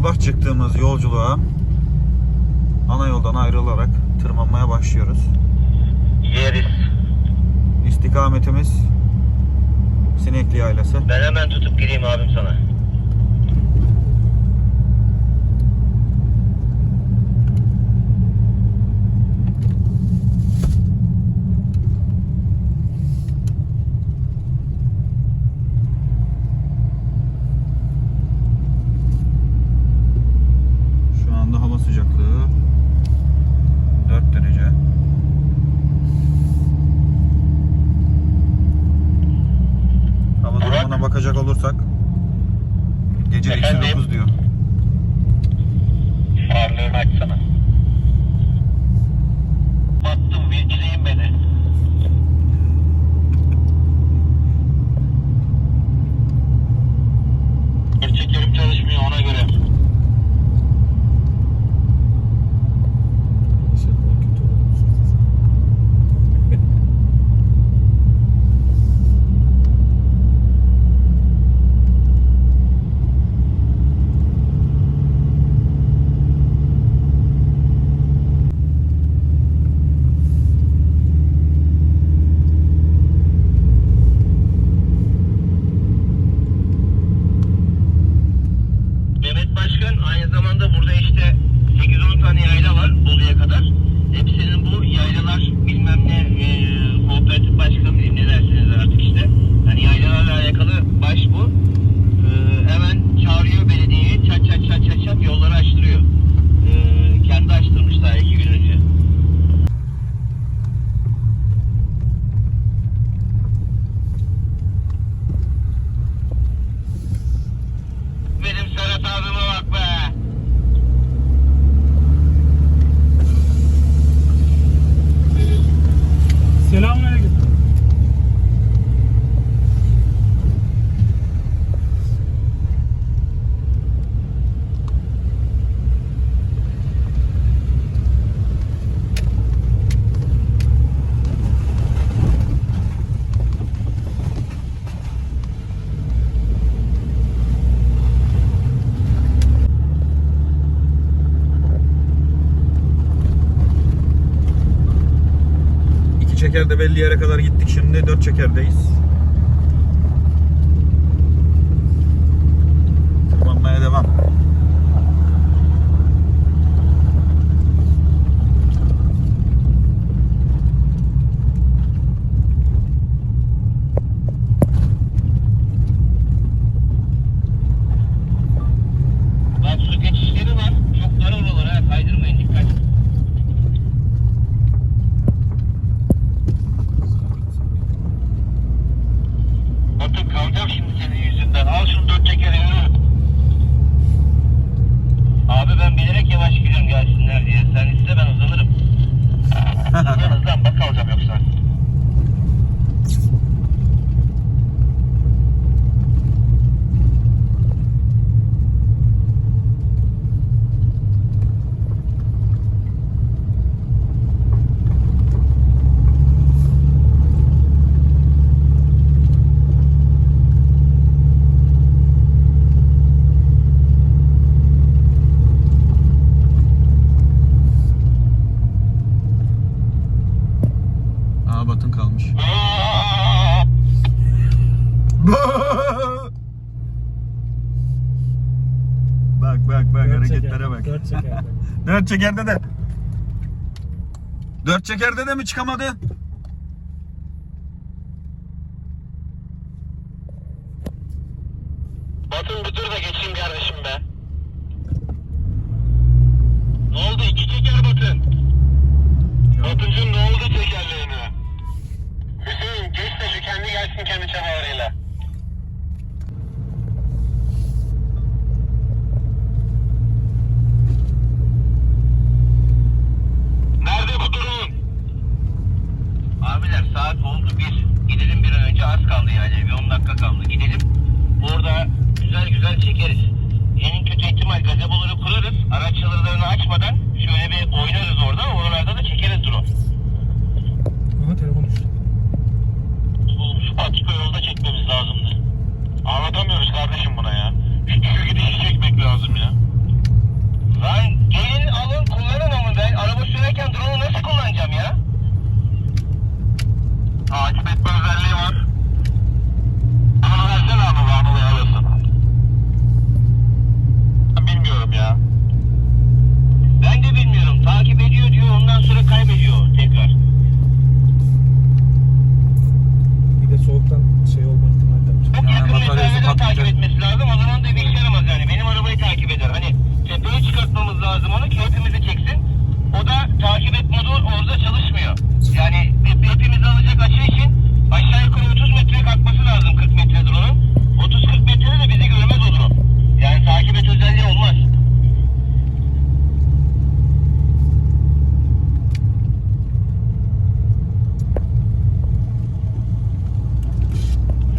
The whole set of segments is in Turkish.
sabah çıktığımız yolculuğa ana yoldan ayrılarak tırmanmaya başlıyoruz. Yeriz. İstikametimiz Sinekli Yaylası. Ben hemen tutup gireyim abim sana. çekerde belli yere kadar gittik. Şimdi dört çekerdeyiz. Kullanmaya devam. Dört çekerde de. Dört çekerde de mi çıkamadı? Batın bir dur da geçeyim kardeşim be. Ne oldu iki çeker Batın? Batıncığım ne oldu tekerleğine? Hüseyin geç de şu kendi gelsin kendi çabalarıyla. Ondan sonra kaybediyor tekrar. Bir de soğuktan şey olma ihtimali de var. Çok Yani yakın bataryası mesafeden takip patlayacak. etmesi lazım. O zaman da bir işe yaramaz yani. Benim arabayı takip eder. Hani tepeye çıkartmamız lazım onu ki hepimizi çeksin. O da takip et modu orada çalışmıyor. Yani hep- hepimizi alacak açı için aşağı yukarı 30 metre kalkması lazım 40 metredir onun. 30-40 metrede de bizi görmez olur o. Yani takip et özelliği olmaz.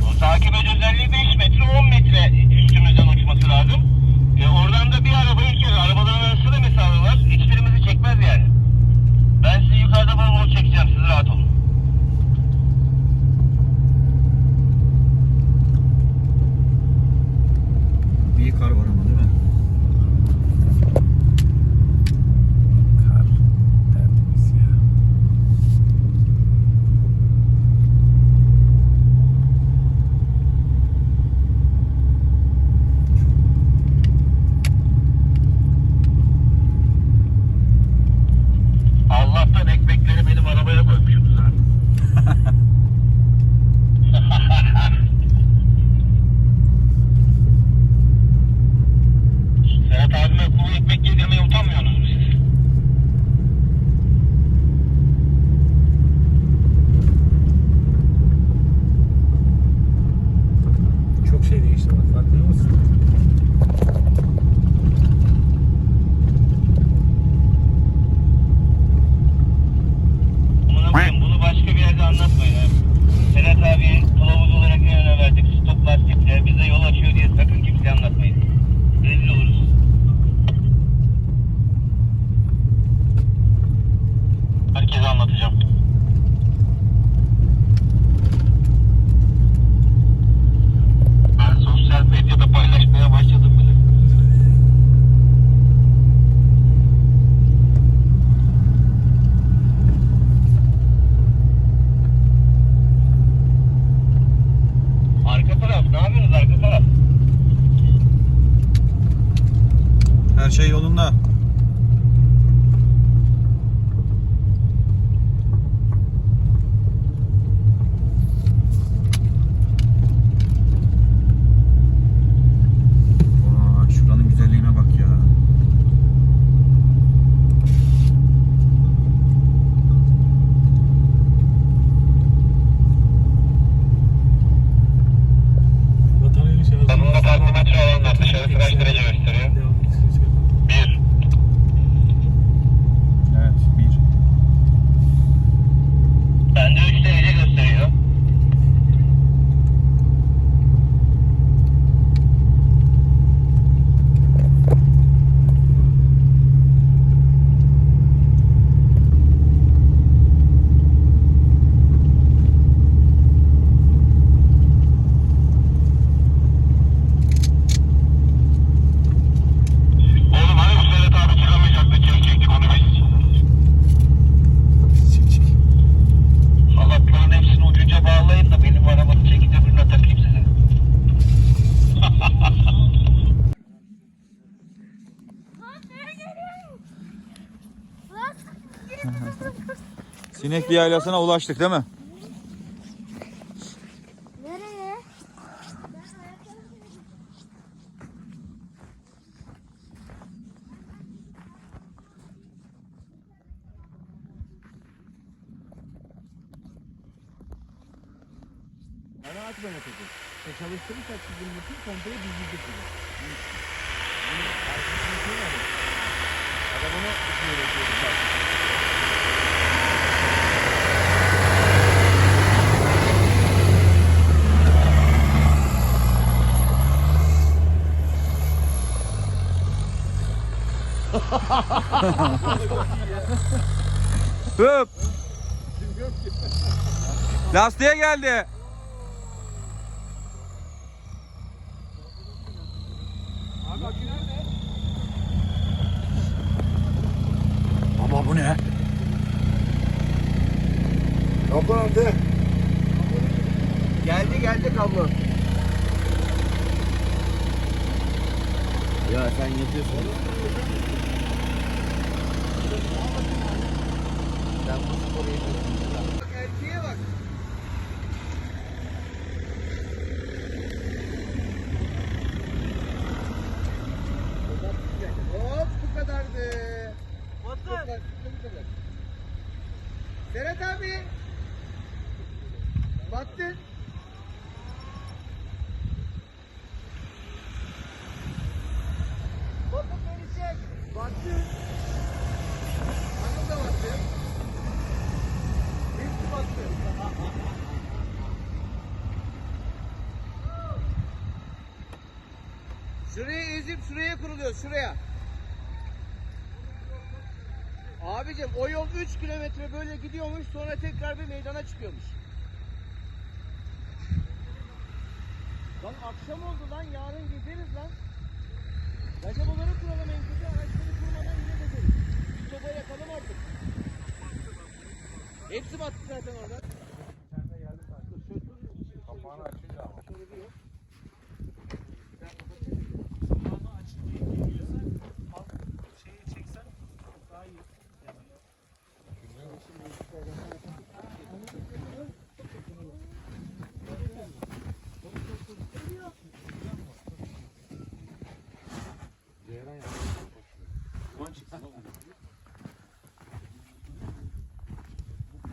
O takip özelliği 5 metre 10 metre üstümüzden uçması lazım. E oradan da bir araba iki arabaların arasında mesafe var. Hiçbirimizi çekmez yani. Ben sizi yukarıda bol bol çekeceğim siz rahat olun. Bir kar var ama değil mi? Kar tertemiz ya. Allah'tan ekmekleri benim arabaya koymuşsunuz ha. Serhat abime kuru ekmek yedirmeye utanmıyorsunuz mu siz? Çok şey değişti bak farkında mısın? Bunu koyayım, bunu başka bir yerde anlatmayın abi. Serhat abi kılavuz olarak en öne verdik. Stop lastikle bize yol açıyor diye sakın Sinekli yaylasına ulaştık değil mi? Nereye? Bana at ben atacağım. E çalıştırırsak sizin bütün komple bizlik size. Bunu arkasına şey var ya. Arabana şey üretiyoruz bak. Hıp. Lastiğe geldi. Baba bu ne? Kapı nerede? kablo. Ya sen yapıyorsun. Sen bu sporu yapıyorsun. Bak erkeğe bak. Hop bu kadardı. Bu kadar, bu kadar. Serhat abi. Battın. Bakın beni çek. Battın. Anıl da battı. Hepsi battı. Ezip şuraya kuruluyor şuraya. Abicim o yol 3 kilometre böyle gidiyormuş sonra tekrar bir meydana çıkıyormuş. Lan akşam oldu lan yarın gezeriz lan. Gacabaları kuralım en kötü araçları kurmadan yine gezeriz. Bir soba yakalım artık. Hepsi battı zaten orada. Kapağını açınca ama. Şöyle bir yok.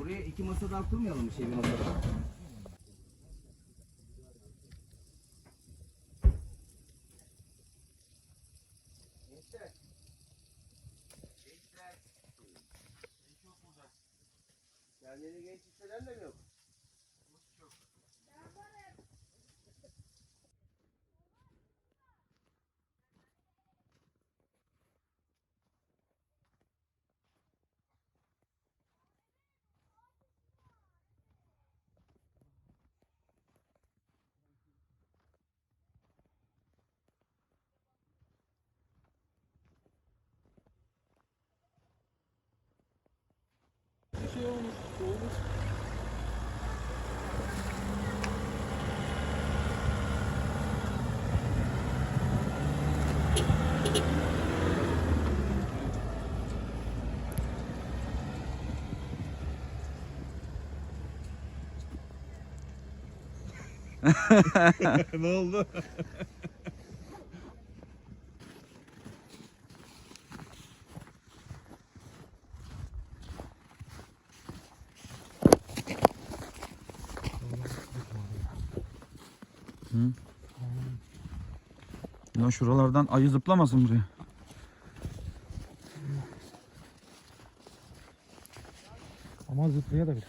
Buraya iki masa daha kurmayalım mı şey bir masada? Ne oldu? Ya şuralardan ayı zıplamasın buraya. Ama zıplayabilir.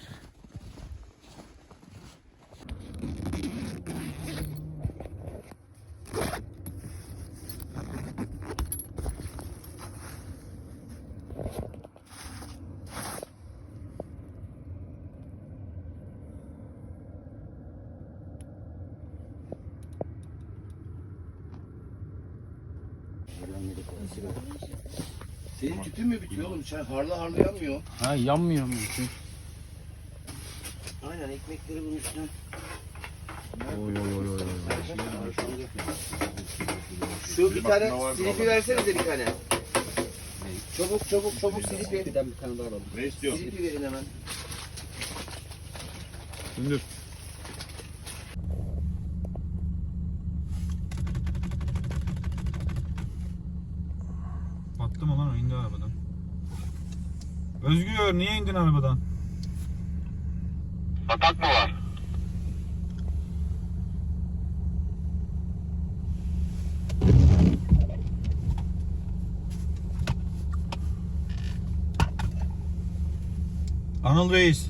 Bitiyor oğlum? Sen harlı harlı yanmıyor. Ha yanmıyor mu? Aynen ekmekleri bunun üstüne. Oy oy oy oy. Şu bir tane silipi versenize bir tane. Çabuk çabuk çabuk silipi. Bir tane, bir tane daha alalım. Ne istiyorsun? Silipi verin hemen. Sündür. Battı mı lan o indi arabadan. Özgür niye indin arabadan? Batak mı var? Anıl Reis.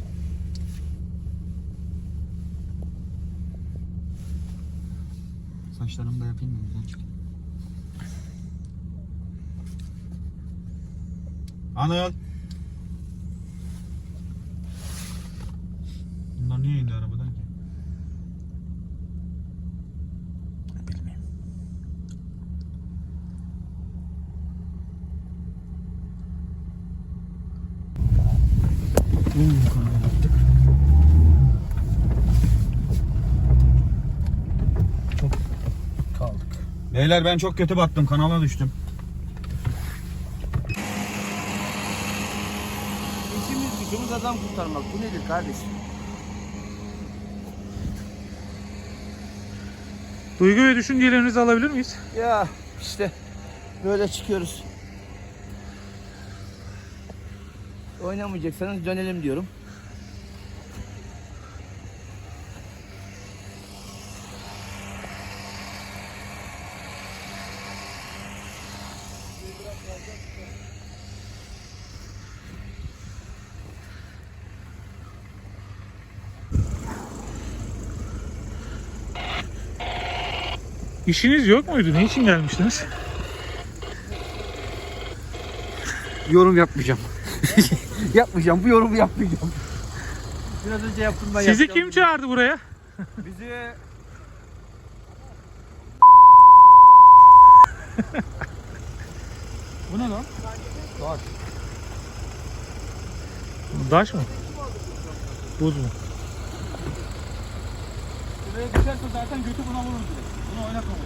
Saçlarımı da yapayım mı güzel çıkayım. Anıl. Beyler ben çok kötü battım. Kanala düştüm. İşimiz gücümüz adam kurtarmak. Bu nedir kardeşim? Duygu ve düşüncelerinizi alabilir miyiz? Ya işte böyle çıkıyoruz. Oynamayacaksanız dönelim diyorum. İşiniz yok muydu? Ne için gelmiştiniz? Yorum yapmayacağım. yapmayacağım. Bu yorumu yapmayacağım. Biraz önce yaptım ben Sizi yapacağım. kim çağırdı buraya? Bizi Bu ne lan? Daş mı? Buz mu? Şuraya düşerse zaten götü buna vurur direkt. Bunu oynatmamak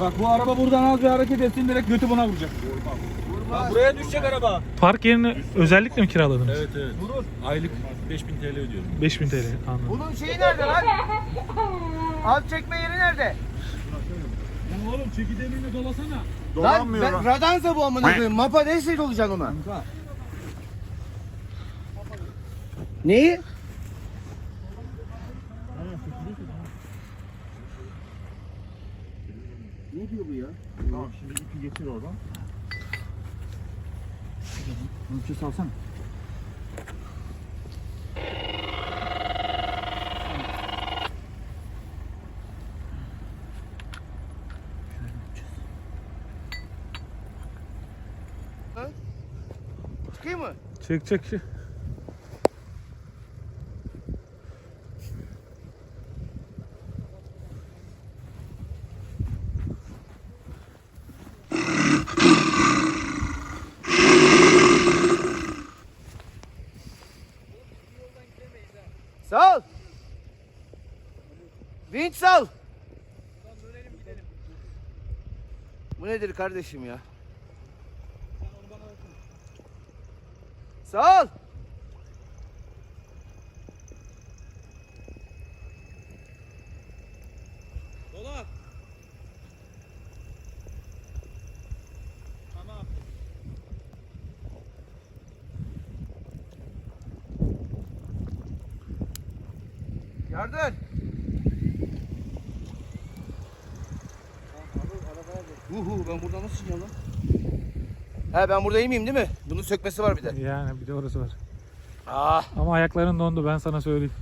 Bak bu araba buradan az bir hareket etsin direkt götü buna vuracak. Bak buraya düşecek araba. Park yerini özellikle mi kiraladınız? Evet evet. Vurur. Aylık 5000 TL ödüyorum. 5000 TL anladım. Bunun şeyi nerede lan? Alt çekme yeri nerede? Ya oğlum çekidemiyle dolasana. Dolanmıyor lan. lan. ben- Radansa bu amına koyayım. Mapa ne şey olacaksın ona? Neyi? Ne diyor bu ya? Tamam şimdi ipi getir oradan. Bir şey salsana. Çıkayım mı? Çek çek. çek. Sal. Vinç sal. Bu nedir kardeşim ya? Sal. Yardım. Uhu lan? He ben burada miyim değil mi? Bunun sökmesi var bir de. Yani bir de orası var. Ah, Ama ayakların dondu ben sana söyleyeyim.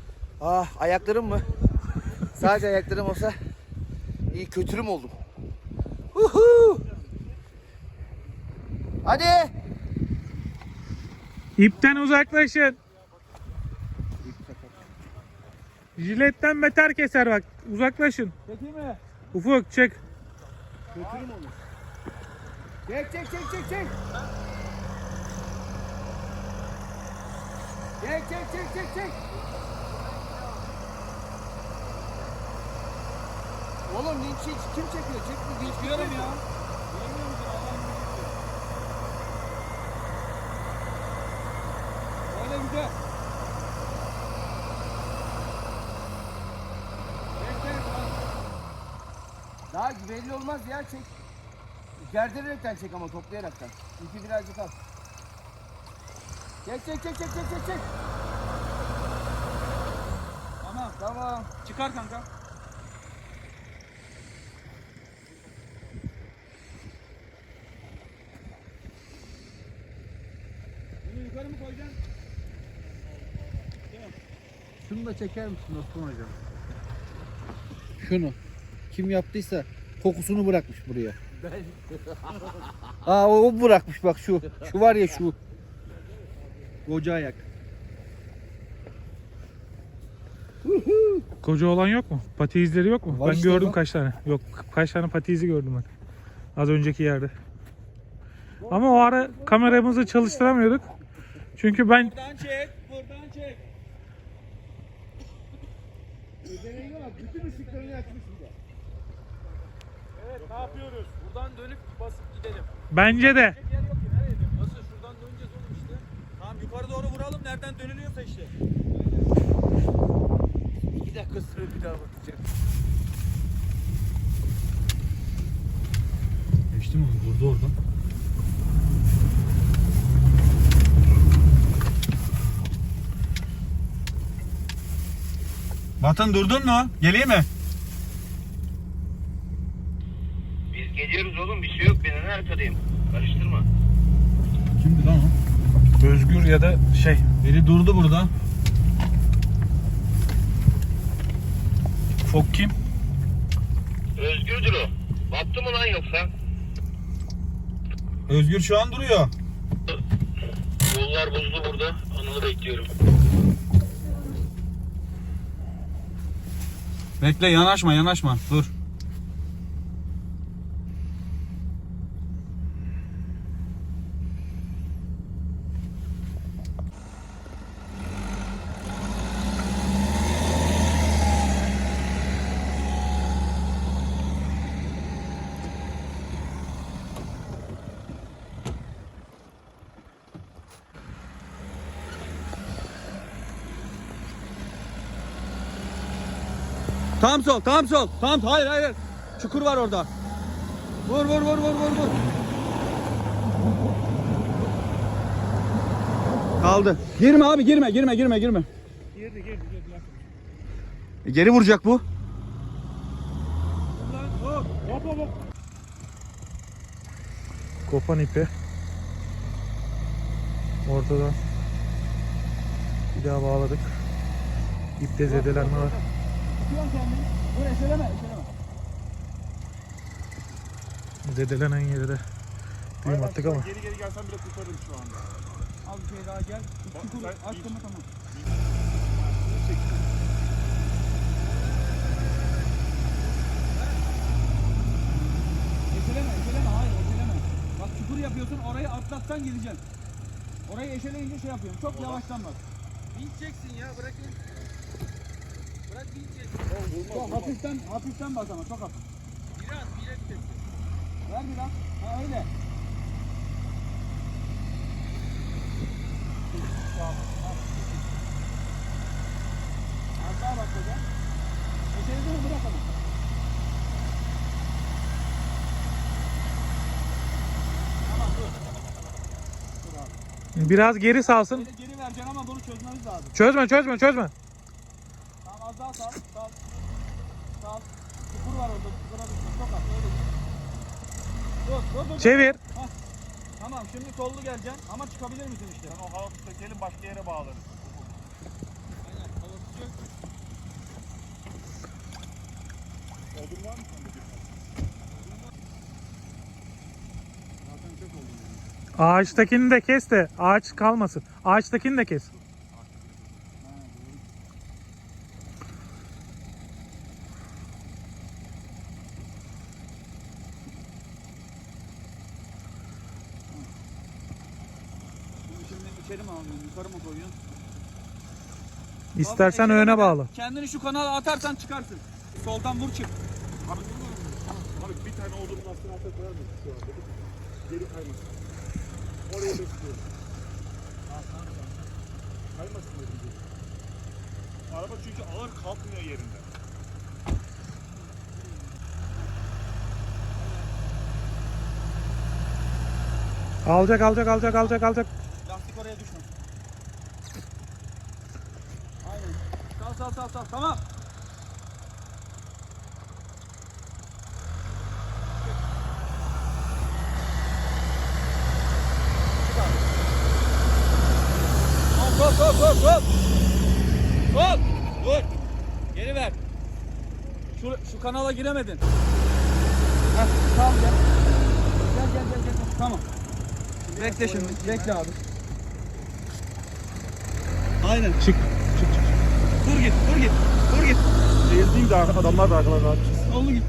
ah ayaklarım mı? Sadece ayaklarım olsa iyi kötürüm oldum. Uhu. Hadi. İpten uzaklaşın. Jiletten beter keser bak. Uzaklaşın. Çekeyim mi? Ufuk çek. Kötürüm olur. Çek çek çek çek çek. Çek çek çek çek çek. Oğlum linç hiç kim çekiyor? Çek bu linç girelim ya. Öyle güzel. Çek çek. Daha belli olmaz ya çek. Gerdirerekten çek ama toplayaraktan. İpi birazcık al. Çek çek çek çek çek çek çek. Tamam tamam. Çıkar kanka. Bunu yukarı mı koyacaksın? Şunu da çeker misin Osman hocam? Şunu. Kim yaptıysa kokusunu bırakmış buraya. Aa o, o bırakmış bak şu. Şu var ya şu. Koca ayak. Koca olan yok mu? Pati izleri yok mu? Var ben işte gördüm bak. kaç tane. Yok kaç tane pati izi gördüm ben. Az önceki yerde. Ama o ara kameramızı çalıştıramıyorduk. Çünkü ben Buradan çek, buradan çek. Ödeneğine bak bütün ışıklarını açmış bir de. Evet ne yapıyoruz? Buradan dönüp basıp gidelim. Bence de. Yer yok ki nereye dönüyoruz? Nasıl şuradan döneceğiz oğlum işte. Tamam yukarı doğru vuralım nereden dönülüyorsa işte. İki dakika süre bir daha bakacağım. Geçti mi? Durdu orada. Batın durdun mu? Geleyim mi? Biz geliyoruz oğlum bir şey yok arkadayım. Karıştırma. Kimdi lan o? Özgür ya da şey. Biri durdu burada. Fok kim? Özgürdür o. Battı mı lan yoksa? Özgür şu an duruyor. Yollar buzlu burada. Anıl'ı bekliyorum. Bekle yanaşma yanaşma. Dur. Tam sol, tam sol. Tam hayır hayır. Çukur var orada. Vur vur vur vur vur vur. Kaldı. Girme abi girme girme girme girme. Girdi girdi girdi. E, Geri vuracak bu. Hop hop hop. Kopan ipi. Ortadan. Bir daha bağladık. İpte zedelenme var. Dur eşeleme eşeleme. Zedelenen yere de düğüm attık ama. Geri geri gelsen bile kurtarırım şu anda. Al bir şey daha gel. Çukur sen aç tamam. Eşeleme eşeleme hayır eşeleme. Bak çukur yapıyorsun orayı atlatsan gideceksin. Orayı eşeleyince şey yapıyorum. Çok yavaştan bak. Bineceksin ya bırakın. Çok hafiften hafiften bas ama çok hafif. Biraz bir et Ver biraz. Ha öyle. Az daha bak hocam. Eşeledi mi bırak ama. Tamam dur. Biraz geri salsın. Geri vereceksin ama bunu çözmemiz lazım. Çözme çözme çözme. Sal. Sal. Sal. Çukur var orada. Çukura düşme. Çok az. Öyle git. Dur dur dur. Çevir. Tamam şimdi sollu geleceksin ama çıkabilir misin işte? Sen o halatı sökelim başka yere bağlarız. Odun var mı sende? Ağaçtakini de kes de ağaç kalmasın. Ağaçtakini de kes. Bunu şimdi içeri mi alıyorsun? Yukarı mı koyuyorsun? İstersen Baba, öne bağla. Kendini şu kanala atarsan çıkarsın. Soldan vur çık. Abi, abi bir tane odunun aslına ata koyar mısın şu anda? Geri kaymasın. Oraya bekliyorum. Kaymasın dedim. Araba çünkü ağır kalkmıyor yerinde. Alacak alacak alacak alacak alacak. Lastik oraya düşme. Sal sal sal. Tamam. Sol sol sol sol. Sol. Dur. Geri ver. Şu, şu kanala giremedin. Heh, tamam gel. Gel gel gel gel. Tamam. Bekle şimdi. Bekle abi. Aynen. Çık. Çık çık. Dur git, dur git, dur git. Değil de adamlar da arkalarına atacağız. Sollu git.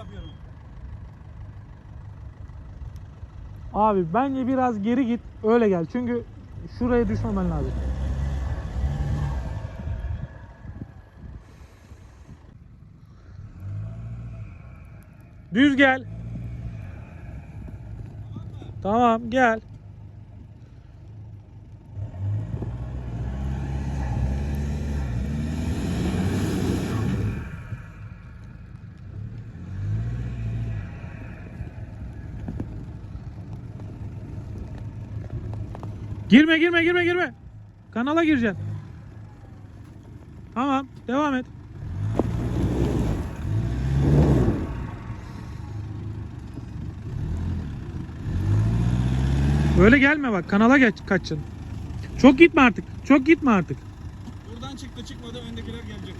yapıyorum. Abi bence biraz geri git öyle gel. Çünkü şuraya düşmemen lazım. Düz gel. Tamam gel. Girme girme girme girme. Kanala gireceksin. Tamam devam et. Öyle gelme bak kanala geç kaçacaksın. Çok gitme artık. Çok gitme artık. Buradan çıktı çıkmadı öndekiler gelecek.